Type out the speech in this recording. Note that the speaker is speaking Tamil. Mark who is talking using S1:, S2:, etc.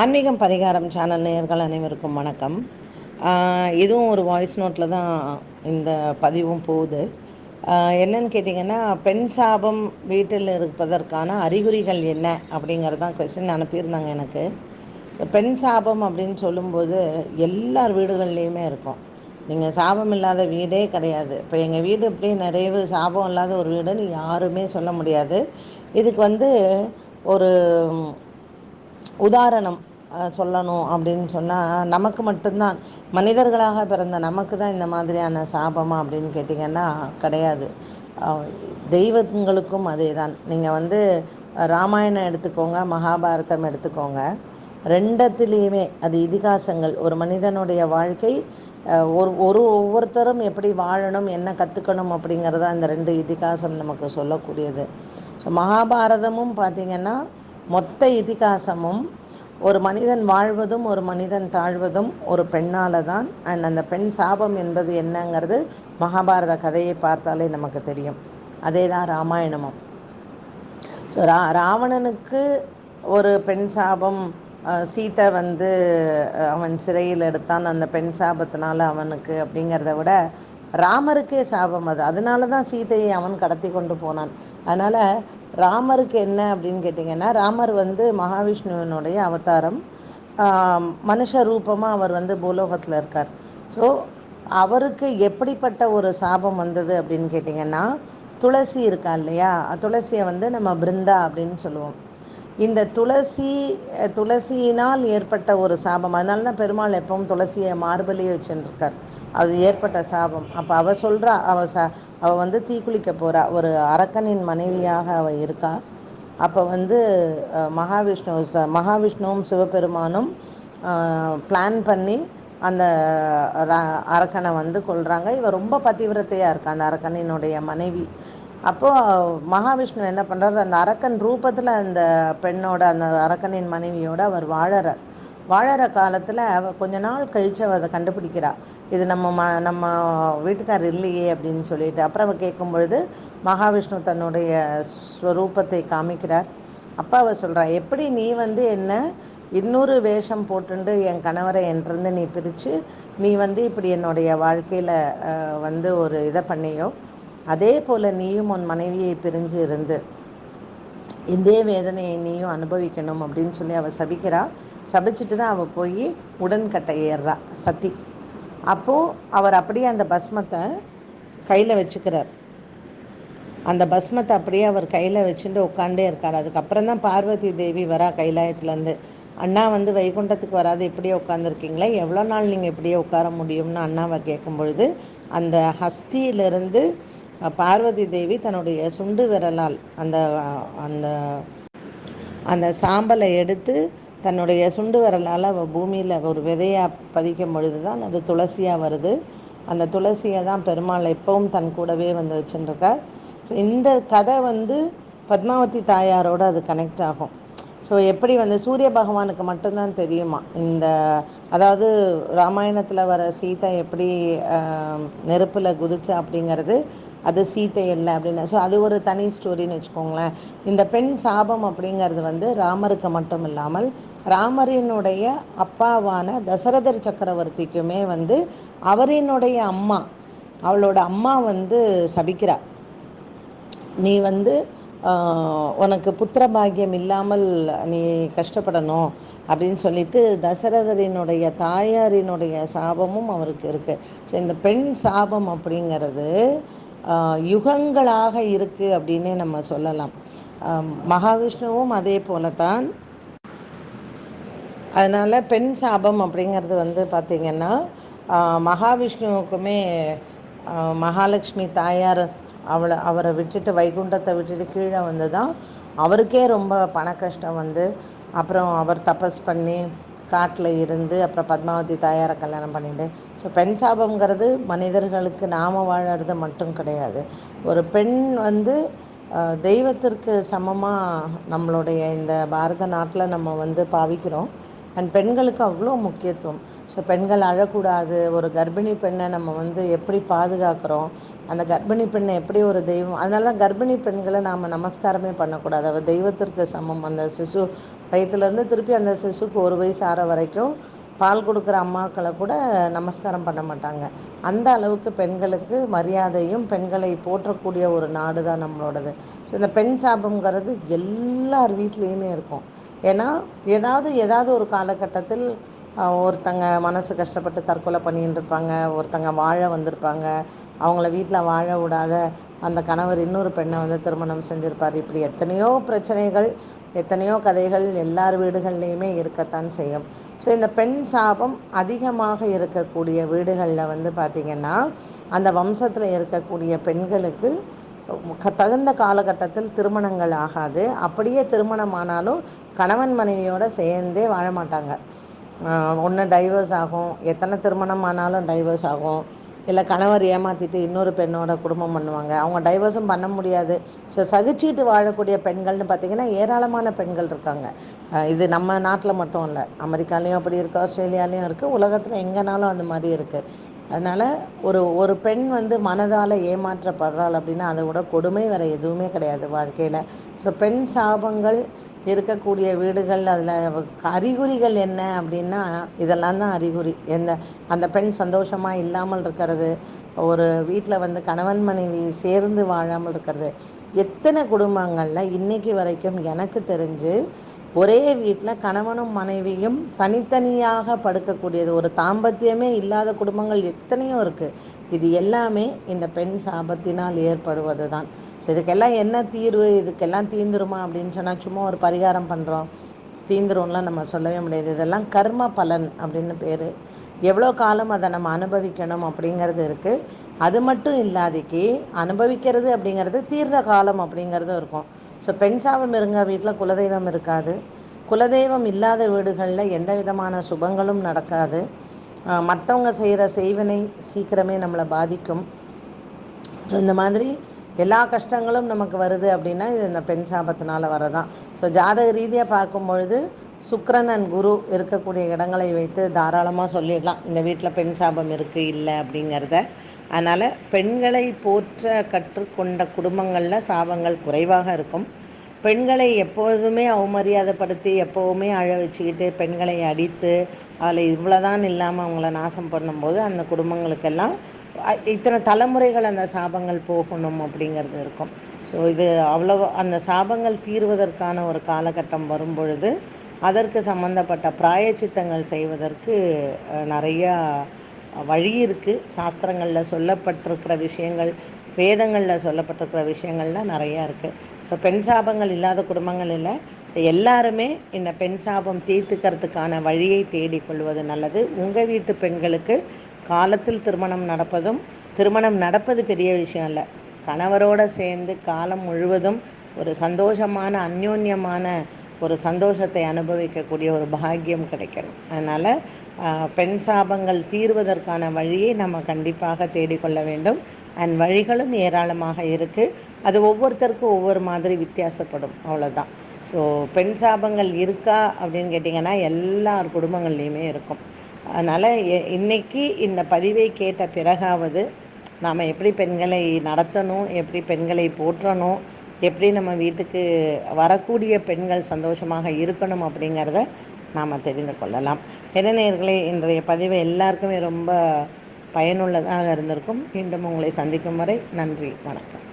S1: ஆன்மீகம் பரிகாரம் சேனல் நேயர்கள் அனைவருக்கும் வணக்கம். இதுவும் ஒரு வாய்ஸ் நோட்டில் தான் இந்த பதிவும் போகுது. என்னன்னு கேட்டிங்கன்னா பெண் சாபம் வீட்டில் இருப்பதற்கான அறிகுறிகள் என்ன அப்படிங்கிறது தான் கொஸ்டின் அனுப்பியிருந்தாங்க எனக்கு. ஸோ பெண் சாபம் அப்படின்னு சொல்லும்போது எல்லார் வீடுகள்லேயுமே இருக்கும். நீங்கள் சாபம் இல்லாத வீடே கிடையாது. இப்போ எங்கள் வீடு இப்படி நிறைய சாபம் இல்லாத ஒரு வீடுன்னு யாருமே சொல்ல முடியாது. இதுக்கு வந்து ஒரு உதாரணம் சொல்லணும் அப்படின்னு சொன்னால் நமக்கு மட்டும்தான். மனிதர்களாக பிறந்த நமக்கு தான் இந்த மாதிரியான சாபமா அப்படின்னு கேட்டிங்கன்னா கிடையாது. தெய்வங்களுக்கும் அதே தான். நீங்கள் வந்து ராமாயணம் எடுத்துக்கோங்க மகாபாரதம் எடுத்துக்கோங்க. ரெண்டத்துலேயுமே அது இதிகாசங்கள். ஒரு மனிதனுடைய வாழ்க்கை ஒரு ஒரு ஒவ்வொருத்தரும் எப்படி வாழணும் என்ன கற்றுக்கணும் அப்படிங்கிறத அந்த ரெண்டு இதிகாசம் நமக்கு சொல்லக்கூடியது. ஸோ மகாபாரதமும் பார்த்திங்கன்னா மொத்த இதிகாசமும் ஒரு மனிதன் வாழ்வதும் ஒரு மனிதன் தாழ்வதும் ஒரு பெண்ணால் தான் அண்ட் அந்த பெண் சாபம் என்பது என்னங்கிறது மகாபாரத கதையை பார்த்தாலே நமக்கு தெரியும். அதே தான் ராமாயணமும். ஸோ ரா ராவணனுக்கு ஒரு பெண் சாபம் சீத்தை வந்து அவன் சிறையில் எடுத்தான். அந்த பெண் சாபத்தினால அவனுக்கு அப்படிங்கிறத விட ராமருக்கே சாபம் அது. அதனால தான் சீதையை அவன் கடத்தி கொண்டு போனான். அதனால் ராமருக்கு என்ன அப்படின்னு கேட்டிங்கன்னா ராமர் வந்து மகாவிஷ்ணுவனுடைய அவதாரம். மனுஷ ரூபமாக அவர் வந்து பூலோகத்தில் இருக்கார். ஸோ அவருக்கு எப்படிப்பட்ட ஒரு சாபம் வந்தது அப்படின்னு கேட்டிங்கன்னா துளசி இருக்கா இல்லையா? துளசியை வந்து நம்ம பிருந்தா அப்படின்னு சொல்லுவோம். இந்த துளசி துளசியினால் ஏற்பட்ட ஒரு சாபம். அதனால தான் பெருமாள் எப்பவும் துளசியை மார்பலியே வச்சுருக்கார். அது ஏற்பட்ட சாபம். அப்போ அவள் சொல்கிறா அவள் ச அவள் வந்து தீக்குளிக்க போகிறா ஒரு அரக்கனின் மனைவியாக அவள் இருக்கா. அப்போ வந்து மகாவிஷ்ணு ச மகாவிஷ்ணுவும் சிவபெருமானும் பிளான் பண்ணி அந்த அரக்கனை வந்து கொள்கிறாங்க இவள் ரொம்ப பதிவிரத்தையாக இருக்கா அந்த அரக்கனினுடைய மனைவி. அப்போது மகாவிஷ்ணு என்ன பண்ணுறாரு அந்த அரக்கன் ரூபத்தில் அந்த பெண்ணோட அந்த அரக்கனின் மனைவியோடு அவர் வாழறார். வாழற காலத்தில் அவள் கொஞ்ச நாள் கழித்து அவள் அதை கண்டுபிடிக்கிறா. இது நம்ம ம நம்ம வீட்டுக்கார் இல்லையே அப்படின்னு சொல்லிட்டு. அப்புறம் அவள் கேட்கும் பொழுது மகாவிஷ்ணு தன்னுடைய ஸ்வரூபத்தை காமிக்கிறார். அப்பா அவள் சொல்கிறா எப்படி நீ வந்து என்ன இன்னொரு வேஷம் போட்டுண்டு என் கணவரை என்றிருந்து நீ பிரித்து நீ வந்து இப்படி என்னுடைய வாழ்க்கையில் வந்து ஒரு இதை பண்ணியோ அதே போல் நீயும் உன் மனைவியை பிரிஞ்சு இருந்து இதே வேதனையை நீயும் அனுபவிக்கணும் அப்படின்னு சொல்லி அவள் சபிக்கிறா. சபிச்சுட்டு தான் அவள் போய் உடன்கட்டை ஏறுறா சத்தி. அப்போது அவர் அப்படியே அந்த பஸ்மத்தை கையில் வச்சுக்கிறார். அந்த பஸ்மத்தை அப்படியே அவர் கையில் வச்சுட்டு உட்காண்டே இருக்கார். அதுக்கப்புறம் தான் பார்வதி தேவி வரா கைலாயத்துலேருந்து. அண்ணா வந்து வைகுண்டத்துக்கு வராது இப்படியே உட்காந்துருக்கீங்களா எவ்வளோ நாள் நீங்கள் இப்படியே உட்கார முடியும்னு அண்ணாவை கேட்கும் பொழுது அந்த ஹஸ்தியிலிருந்து பார்வதி தேவி தன்னுடைய சுண்டு விரலால் அந்த அந்த அந்த சாம்பலை எடுத்து தன்னுடைய சுண்டு வரலால் அவள் பூமியில் ஒரு விதையாக பதிக்கும் பொழுது தான் அது துளசியாக வருது. அந்த துளசியை தான் பெருமாள் எப்பவும் தன் கூடவே வந்து வச்சுருக்கார். ஸோ இந்த கதை வந்து பத்மாவதி தாயாரோடு அது கனெக்ட் ஆகும். ஸோ எப்படி வந்து சூரிய பகவானுக்கு மட்டும்தான் தெரியுமா? இந்த அதாவது ராமாயணத்தில் வர சீதை எப்படி நெருப்பில் குதிச்சா அப்படிங்கிறது அது சீத்தை இல்லை அப்படின்னு. ஸோ அது ஒரு தனி ஸ்டோரின்னு வச்சுக்கோங்களேன். இந்த பெண் சாபம் அப்படிங்கிறது வந்து ராமருக்கு மட்டும் இல்லாமல் ராமரினுடைய அப்பாவான தசரதர் சக்கரவர்த்திக்குமே வந்து அவரினுடைய அம்மா அவளோட அம்மா வந்து சபிக்கிறா. நீ வந்து உனக்கு புத்திர பாக்கியம் இல்லாமல் நீ கஷ்டப்படணும் அப்படின்னு சொல்லிட்டு தசரதரினுடைய தாயாரினுடைய சாபமும் அவருக்கு இருக்குது ஸோ இந்த பெண் சாபம் அப்படிங்கிறது யுகங்களாக இருக்குது அப்படின்னே நம்ம சொல்லலாம். மகாவிஷ்ணுவும் அதே போல தான் அதனால் பெண் சாபம் அப்படிங்கிறது வந்து பார்த்திங்கன்னா மகாவிஷ்ணுவுக்குமே மகாலட்சுமி தாயார் அவளை அவரை விட்டுட்டு வைகுண்டத்தை விட்டுட்டு கீழே வந்து தான் அவருக்கே ரொம்ப பண கஷ்டம் வந்து அப்புறம் அவர் தபஸ் பண்ணி காட்டில் இருந்து அப்புறம் பத்மாவதி தாயாரை கல்யாணம் பண்ணிட்டு. ஸோ பெண் சாபங்கிறது மனிதர்களுக்கு நாம் வாழறது மட்டும் கிடையாது. ஒரு பெண் வந்து தெய்வத்திற்கு சமமாக நம்மளுடைய இந்த பாரத நாட்டில் நம்ம வந்து பாவிக்கிறோம். அண்ட் பெண்களுக்கு அவ்வளோ முக்கியத்துவம். ஸோ பெண்கள் அழக்கூடாது. ஒரு கர்ப்பிணி பெண்ணை நம்ம வந்து எப்படி பாதுகாக்கிறோம்? அந்த கர்ப்பிணி பெண்ணை எப்படி ஒரு தெய்வம்? அதனால தான் கர்ப்பிணி பெண்களை நாம் நமஸ்காரமே பண்ணக்கூடாது. அவள் தெய்வத்திற்கு சமம். அந்த சிசு வயிற்றுலேருந்து திருப்பி அந்த சிசுக்கு ஒரு வயசு ஆற வரைக்கும் பால் கொடுக்குற அம்மாக்களை கூட நமஸ்காரம் பண்ண மாட்டாங்க. அந்த அளவுக்கு பெண்களுக்கு மரியாதையும் பெண்களை போற்றக்கூடிய ஒரு நாடு தான் நம்மளோடது. ஸோ இந்த பெண் சாபங்கிறது எல்லார் வீட்லேயுமே இருக்கும். ஏன்னா ஏதாவது ஏதாவது ஒரு காலகட்டத்தில் ஒருத்தங்க மனசு கஷ்டப்பட்டு தற்கொலை பண்ணின்னு இருப்பாங்க ஒருத்தங்க வாழ வந்திருப்பாங்க அவங்கள வீட்டில் வாழ விடாத அந்த கணவர் இன்னொரு பெண்ணை வந்து திருமணம் செஞ்சுருப்பார். இப்படி எத்தனையோ பிரச்சனைகள் எத்தனையோ கதைகள் எல்லார் வீடுகள்லேயுமே இருக்கத்தான் செய்யும். ஸோ இந்த பெண் சாபம் அதிகமாக இருக்கக்கூடிய வீடுகளில் வந்து பார்த்திங்கன்னா அந்த வம்சத்தில் இருக்கக்கூடிய பெண்களுக்கு தகுந்த காலகட்டத்தில் திருமணங்கள் ஆகாது. அப்படியே திருமணம் ஆனாலும் கணவன் மனைவியோடு சேர்ந்தே வாழ மாட்டாங்க. ஒன்று டைவர்ஸ் ஆகும். எத்தனை திருமணம் ஆனாலும் டைவர்ஸ் ஆகும். இல்லை கணவர் ஏமாற்றிட்டு இன்னொரு பெண்ணோட குடும்பம் பண்ணுவாங்க. அவங்க டைவர்ஸும் பண்ண முடியாது. ஸோ சகிச்சிட்டு வாழக்கூடிய பெண்கள்னு பார்த்திங்கன்னா ஏராளமான பெண்கள் இருக்காங்க. இது நம்ம நாட்டில் மட்டும் இல்லை. அமெரிக்காலேயும் அப்படி இருக்குது ஆஸ்திரேலியாலேயும் இருக்குது உலகத்தில் எங்கேனாலும் அந்த மாதிரி இருக்குது அதனால் ஒரு ஒரு பெண் வந்து மனதால் ஏமாற்றப்படுறாள் அப்படின்னா அதை விட கொடுமை வேறு எதுவுமே கிடையாது வாழ்க்கையில். ஸோ பெண் சாபங்கள் இருக்கக்கூடிய வீடுகள் அதில் அறிகுறிகள் என்ன அப்படின்னா இதெல்லாம் தான் அறிகுறி. எந்த அந்த பெண் சந்தோஷமாக இல்லாமல் இருக்கிறது ஒரு வீட்டில் வந்து கணவன் மனைவி சேர்ந்து வாழாமல் இருக்கிறது. எத்தனை குடும்பங்களில் இன்றைக்கி வரைக்கும் எனக்கு தெரிஞ்சு ஒரே வீட்டில் கணவனும் மனைவியும் தனித்தனியாக படுக்கக்கூடியது. ஒரு தாம்பத்தியமே இல்லாத குடும்பங்கள் எத்தனையோ இருக்குது இது எல்லாமே இந்த பெண் சாபத்தினால் ஏற்படுவது தான் ஸோ இதுக்கெல்லாம் என்ன தீர்வு? இதுக்கெல்லாம் தீந்துருமா அப்படின்னு சொன்னால் சும்மா ஒரு பரிகாரம் பண்ணுறோம் தீந்துரும்லாம் நம்ம சொல்லவே முடியாது. இதெல்லாம் கர்ம பலன் அப்படின்னு பேர். எவ்வளோ காலம் அதை நம்ம அனுபவிக்கணும் அப்படிங்கிறது இருக்குது அது மட்டும் இல்லாதிக்கு அனுபவிக்கிறது அப்படிங்கிறது தீர்ற காலம் அப்படிங்கிறதும் இருக்கும். ஸோ பெண் சாபம் இருங்க வீட்டில் குலதெய்வம் இருக்காது. குலதெய்வம் இல்லாத வீடுகளில் எந்த விதமான சுபங்களும் நடக்காது. மற்றவங்க செய்கிற செய்வினை சீக்கிரமே நம்மளை பாதிக்கும். ஸோ இந்த மாதிரி எல்லா கஷ்டங்களும் நமக்கு வருது அப்படின்னா இது இந்த பெண் சாபத்தினால் வரதான். ஸோ ஜாதக ரீதியாக பார்க்கும் பொழுது சுக்கரன் அண்ட் குரு இருக்கக்கூடிய இடங்களை வைத்து தாராளமாக சொல்லிடலாம். இந்த வீட்டில் பெண் சாபம் இருக்குது இல்லை அப்படிங்கிறத. அதனால் பெண்களை போற்ற கற்றுக்கொண்ட குடும்பங்களில் சாபங்கள் குறைவாக இருக்கும். பெண்களை எப்பொழுதுமே அவமரியாதைப்படுத்தி எப்போவுமே அழ வச்சுக்கிட்டு பெண்களை அடித்து அதில் இவ்வளோதான் இல்லாமல் அவங்கள நாசம் பண்ணும்போது அந்த குடும்பங்களுக்கெல்லாம் இத்தனை தலைமுறைகள் அந்த சாபங்கள் போகணும் அப்படிங்கிறது இருக்கும். ஸோ இது அவ்வளோ அந்த சாபங்கள் தீர்வதற்கான ஒரு காலகட்டம் வரும் பொழுது அதற்கு சம்மந்தப்பட்ட பிராயச்சித்தங்கள் செய்வதற்கு நிறையா வழி இருக்குது சாஸ்திரங்களில் சொல்லப்பட்டிருக்கிற விஷயங்கள் வேதங்களில் சொல்லப்பட்டிருக்கிற விஷயங்கள்லாம் நிறையா இருக்குது ஸோ பெண் சாபங்கள் இல்லாத குடும்பங்கள் இல்லை. ஸோ எல்லாருமே இந்த பெண் சாபம் தீர்த்துக்கிறதுக்கான வழியை தேடிக்கொள்வது நல்லது. உங்கள் வீட்டு பெண்களுக்கு காலத்தில் திருமணம் நடப்பதும் திருமணம் நடப்பது பெரிய விஷயம் இல்லை. கணவரோடு சேர்ந்து காலம் முழுவதும் ஒரு சந்தோஷமான அந்யோன்யமான ஒரு சந்தோஷத்தை அனுபவிக்கக்கூடிய ஒரு பாக்கியம் கிடைக்கணும். அதனால் பெண் சாபங்கள் தீர்வதற்கான வழியை நம்ம கண்டிப்பாக தேடிக்கொள்ள வேண்டும். அண்ட் வழிகளும் ஏராளமாக இருக்குது அது ஒவ்வொருத்தருக்கும் ஒவ்வொரு மாதிரி வித்தியாசப்படும். அவ்வளோதான் ஸோ பெண் சாபங்கள் இருக்கா அப்படின்னு கேட்டிங்கன்னா எல்லார் குடும்பங்கள்லேயுமே இருக்கும். அதனால் இன்றைக்கி இந்த பதிவை கேட்ட பிறகாவது நாம் எப்படி பெண்களை நடத்தணும் எப்படி பெண்களை போற்றணும் எப்படி நம்ம வீட்டுக்கு வரக்கூடிய பெண்கள் சந்தோஷமாக இருக்கணும் அப்படிங்கிறத நாம் தெரிந்து கொள்ளலாம். இளைஞர்களே இன்றைய பதிவு எல்லாருக்குமே ரொம்ப பயனுள்ளதாக இருந்திருக்கும். மீண்டும் உங்களை சந்திக்கும் வரை நன்றி வணக்கம்.